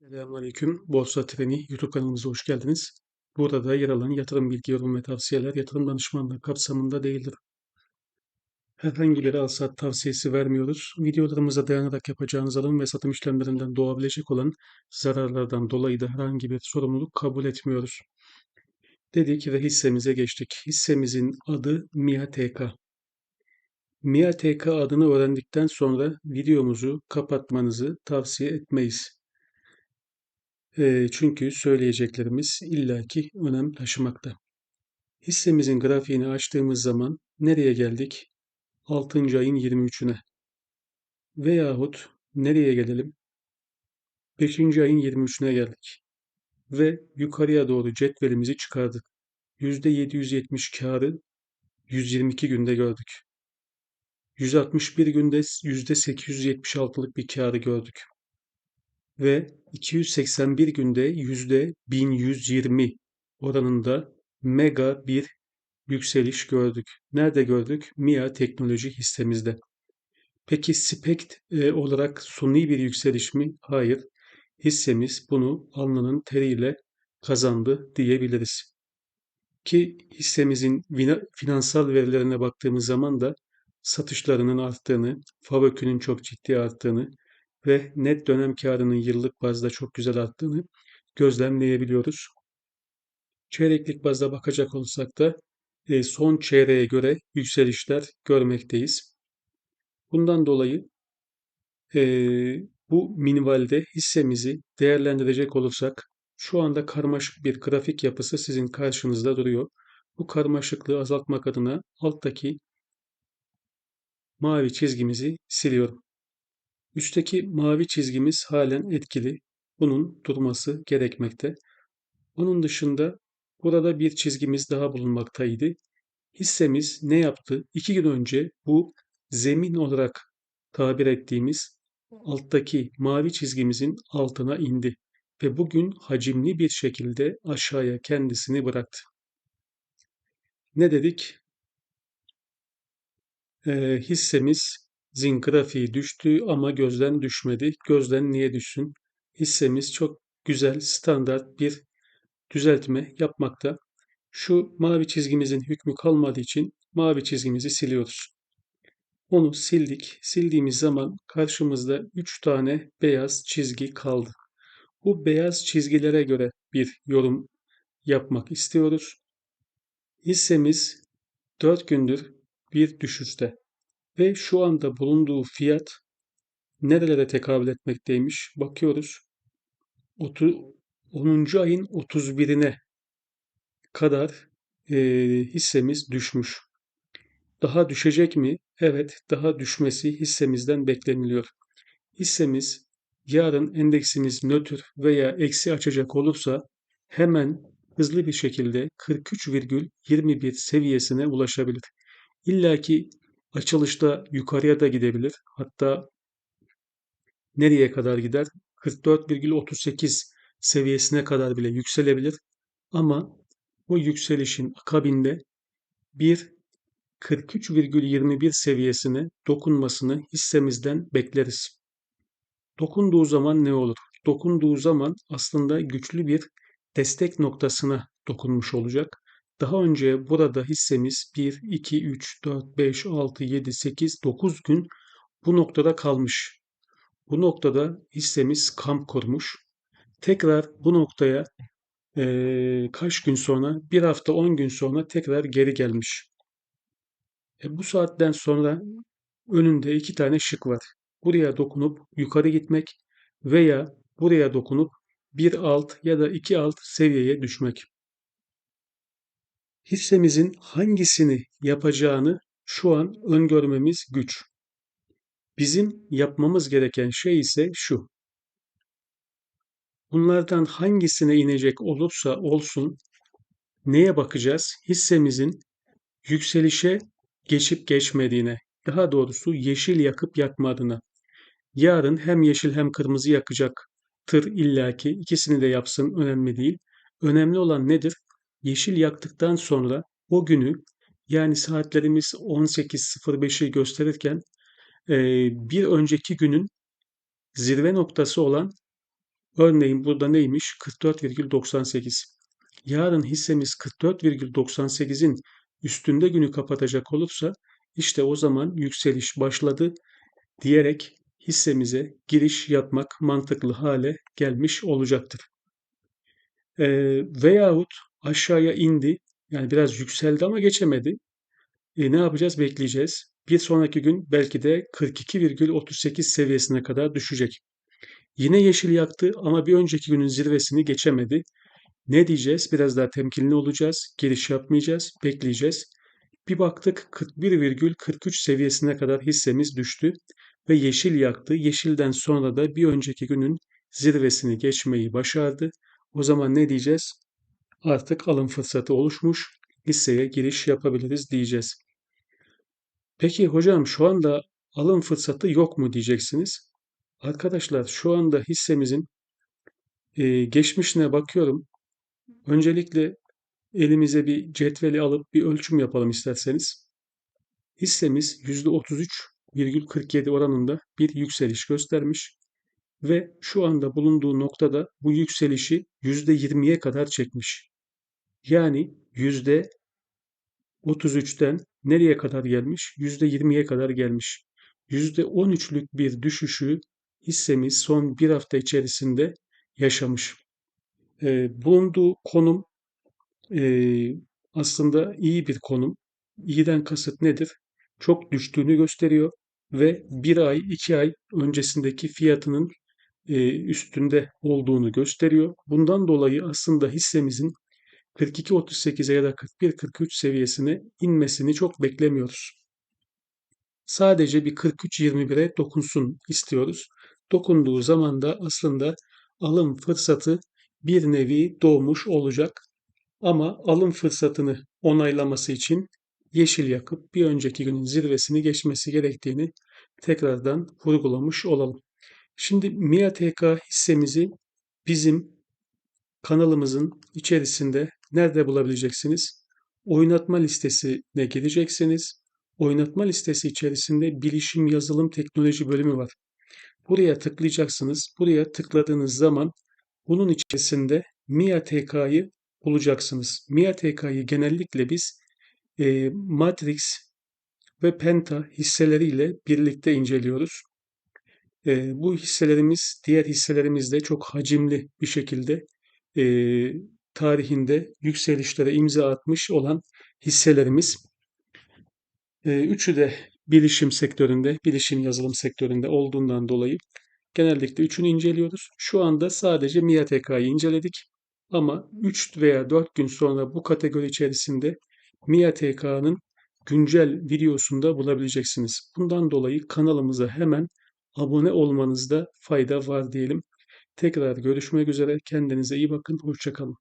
Selamünaleyküm. Borsa Treni YouTube kanalımıza hoş geldiniz. Burada yer alan yatırım bilgi, yorum ve tavsiyeler yatırım danışmanlığı kapsamında değildir. Herhangi bir al-sat tavsiyesi vermiyoruz. Videolarımıza dayanarak yapacağınız alım ve satım işlemlerinden doğabilecek olan zararlardan dolayı da herhangi bir sorumluluk kabul etmiyoruz. Dedik ve hissemize geçtik. Hissemizin adı MIATK. MIATK adını öğrendikten sonra videomuzu kapatmanızı tavsiye etmeyiz. Çünkü söyleyeceklerimiz illaki önem taşımakta. Hissemizin grafiğini açtığımız zaman nereye geldik? 6. ayın 23'üne. Veyahut nereye gelelim? 5. ayın 23'üne geldik. Ve yukarıya doğru cetvelimizi çıkardık. %770 karı 122 günde gördük. 161 günde %876'lık bir karı gördük ve 281 günde yüzde 1120 oranında mega bir yükseliş gördük. Nerede gördük? MIA teknoloji hissemizde. Peki SPECT e, olarak suni bir yükseliş mi? Hayır. Hissemiz bunu alnının teriyle kazandı diyebiliriz. Ki hissemizin finansal verilerine baktığımız zaman da satışlarının arttığını, FAVÖK'ünün çok ciddi arttığını, ve net dönem karının yıllık bazda çok güzel arttığını gözlemleyebiliyoruz. Çeyreklik bazda bakacak olursak da e, son çeyreğe göre yükselişler görmekteyiz. Bundan dolayı e, bu minvalde hissemizi değerlendirecek olursak şu anda karmaşık bir grafik yapısı sizin karşınızda duruyor. Bu karmaşıklığı azaltmak adına alttaki mavi çizgimizi siliyorum. Üstteki mavi çizgimiz halen etkili. Bunun durması gerekmekte. Onun dışında burada bir çizgimiz daha bulunmaktaydı. Hissemiz ne yaptı? İki gün önce bu zemin olarak tabir ettiğimiz alttaki mavi çizgimizin altına indi ve bugün hacimli bir şekilde aşağıya kendisini bıraktı. Ne dedik? Ee, hissemiz Zin grafiği düştü ama gözden düşmedi. Gözden niye düşsün? Hissemiz çok güzel, standart bir düzeltme yapmakta. Şu mavi çizgimizin hükmü kalmadığı için mavi çizgimizi siliyoruz. Onu sildik. Sildiğimiz zaman karşımızda 3 tane beyaz çizgi kaldı. Bu beyaz çizgilere göre bir yorum yapmak istiyoruz. Hissemiz 4 gündür bir düşüşte. Ve şu anda bulunduğu fiyat nerelere tekabül etmekteymiş? Bakıyoruz. 10. ayın 31'ine kadar e, hissemiz düşmüş. Daha düşecek mi? Evet, daha düşmesi hissemizden bekleniliyor. Hissemiz yarın endeksimiz nötr veya eksi açacak olursa hemen hızlı bir şekilde 43,21 seviyesine ulaşabilir. İlla ki Açılışta yukarıya da gidebilir. Hatta nereye kadar gider? 44,38 seviyesine kadar bile yükselebilir. Ama bu yükselişin akabinde bir 43,21 seviyesine dokunmasını hissemizden bekleriz. Dokunduğu zaman ne olur? Dokunduğu zaman aslında güçlü bir destek noktasına dokunmuş olacak. Daha önce burada hissemiz 1, 2, 3, 4, 5, 6, 7, 8, 9 gün bu noktada kalmış. Bu noktada hissemiz kamp kurmuş. Tekrar bu noktaya e, kaç gün sonra, bir hafta 10 gün sonra tekrar geri gelmiş. E, bu saatten sonra önünde iki tane şık var. Buraya dokunup yukarı gitmek veya buraya dokunup bir alt ya da iki alt seviyeye düşmek hissemizin hangisini yapacağını şu an öngörmemiz güç. Bizim yapmamız gereken şey ise şu. Bunlardan hangisine inecek olursa olsun neye bakacağız? Hissemizin yükselişe geçip geçmediğine, daha doğrusu yeşil yakıp yakmadığına. Yarın hem yeşil hem kırmızı yakacak tır illaki ikisini de yapsın önemli değil. Önemli olan nedir? Yeşil yaktıktan sonra o günü yani saatlerimiz 18.05'i gösterirken e, bir önceki günün zirve noktası olan Örneğin burada neymiş? 44,98. Yarın hissemiz 44,98'in üstünde günü kapatacak olursa işte o zaman yükseliş başladı diyerek hissemize giriş yapmak mantıklı hale gelmiş olacaktır. E, veyahut aşağıya indi yani biraz yükseldi ama geçemedi. E, ne yapacağız? Bekleyeceğiz. Bir sonraki gün belki de 42,38 seviyesine kadar düşecek. Yine yeşil yaktı ama bir önceki günün zirvesini geçemedi. Ne diyeceğiz? Biraz daha temkinli olacağız. Giriş yapmayacağız. Bekleyeceğiz. Bir baktık 41,43 seviyesine kadar hissemiz düştü ve yeşil yaktı. Yeşilden sonra da bir önceki günün zirvesini geçmeyi başardı. O zaman ne diyeceğiz? Artık alım fırsatı oluşmuş. Hisseye giriş yapabiliriz diyeceğiz. Peki hocam şu anda alım fırsatı yok mu diyeceksiniz. Arkadaşlar şu anda hissemizin e, geçmişine bakıyorum. Öncelikle elimize bir cetveli alıp bir ölçüm yapalım isterseniz. Hissemiz %33,47 oranında bir yükseliş göstermiş ve şu anda bulunduğu noktada bu yükselişi %20'ye kadar çekmiş. Yani %33'ten nereye kadar gelmiş? %20'ye kadar gelmiş. %13'lük bir düşüşü hissemiz son bir hafta içerisinde yaşamış. E, bulunduğu konum e, aslında iyi bir konum. İyiden kasıt nedir? Çok düştüğünü gösteriyor ve bir ay, iki ay öncesindeki fiyatının e, üstünde olduğunu gösteriyor. Bundan dolayı aslında hissemizin 42.38'e ya da 41.43 seviyesine inmesini çok beklemiyoruz. Sadece bir 43.21'e dokunsun istiyoruz. Dokunduğu zaman da aslında alım fırsatı bir nevi doğmuş olacak. Ama alım fırsatını onaylaması için yeşil yakıp bir önceki günün zirvesini geçmesi gerektiğini tekrardan vurgulamış olalım. Şimdi MIATK hissemizi bizim kanalımızın içerisinde nerede bulabileceksiniz? Oynatma listesine gireceksiniz. Oynatma listesi içerisinde bilişim yazılım teknoloji bölümü var. Buraya tıklayacaksınız. Buraya tıkladığınız zaman bunun içerisinde MIATK'yı bulacaksınız. MIATK'yı genellikle biz e, Matrix ve Penta hisseleriyle birlikte inceliyoruz. E, bu hisselerimiz diğer hisselerimizle çok hacimli bir şekilde e, tarihinde yükselişlere imza atmış olan hisselerimiz. E, üçü de bilişim sektöründe, bilişim yazılım sektöründe olduğundan dolayı genellikle üçünü inceliyoruz. Şu anda sadece MIATK'yı inceledik. Ama 3 veya 4 gün sonra bu kategori içerisinde MIATK'nın güncel videosunda bulabileceksiniz. Bundan dolayı kanalımıza hemen abone olmanızda fayda var diyelim. Tekrar görüşmek üzere. Kendinize iyi bakın. Hoşçakalın.